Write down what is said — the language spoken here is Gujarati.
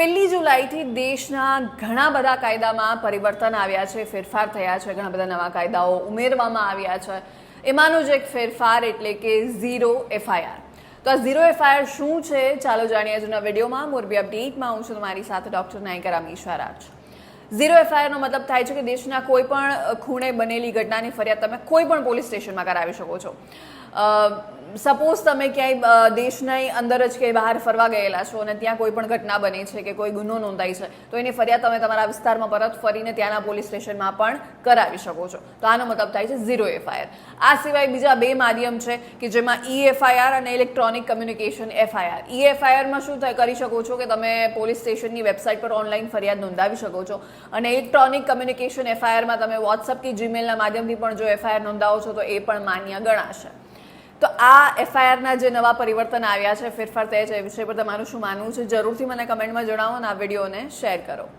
પહેલી જુલાઈથી દેશના ઘણા બધા કાયદામાં પરિવર્તન આવ્યા છે, ફેરફાર થયા છે, ઘણા બધા નવા કાયદાઓ ઉમેરવામાં આવ્યા છે. એમાંનો જ એક ફેરફાર એટલે કે ઝીરો એફઆઈઆર. તો આ ઝીરો એફઆઈઆર શું છે? ચાલો જાણીએ આજના વિડીયોમાં. મોરબી અપડેટમાં હું છું તમારી સાથે ડૉક્ટર નાયકર અમીશા રાજ ઝીરો એફઆઈઆરનો મતલબ થાય છે કે દેશના કોઈ પણ ખૂણે બનેલી ઘટનાની ફરિયાદ તમે કોઈ પણ પોલીસ સ્ટેશનમાં કરાવી શકો છો. સપોઝ તમે ક્યાંય દેશની અંદર જ કે બહાર ફરવા ગયેલા છો અને ત્યાં કોઈ પણ ઘટના બની છે કે કોઈ ગુનો નોંધાઈ છે, તો એની ફરિયાદ તમે તમારા વિસ્તારમાં પરત ફરીને ત્યાંના પોલીસ સ્ટેશનમાં પણ કરાવી શકો છો. તો આનો મતલબ થાય છે ઝીરો એફઆઈઆર આ સિવાય બીજા બે માધ્યમ છે કે જેમાં ઈ એફઆઈઆર અને ઇલેક્ટ્રોનિક કમ્યુનિકેશન એફઆઈઆર ઈ એફઆઈઆરમાં શું કરી શકો છો કે તમે પોલીસ સ્ટેશનની વેબસાઇટ પર ઓનલાઈન ફરિયાદ નોંધાવી શકો છો. અને ઇલેક્ટ્રોનિક કમ્યુનિકેશન એફઆઈઆરમાં તમે વોટ્સઅપ કે જીમેલના માધ્યમથી પણ જો એફઆઈઆર નોંધાવો છો તો એ પણ માન્ય ગણાશે. તો આ એફઆઈઆરના જે નવા પરિવર્તન આવ્યા છે, ફેરફાર થયા છે, એ વિષય પર તમારું શું માનવું છે? જરૂરથી મને કમેન્ટમાં જણાવો અને આ વિડીયોને શેર કરો.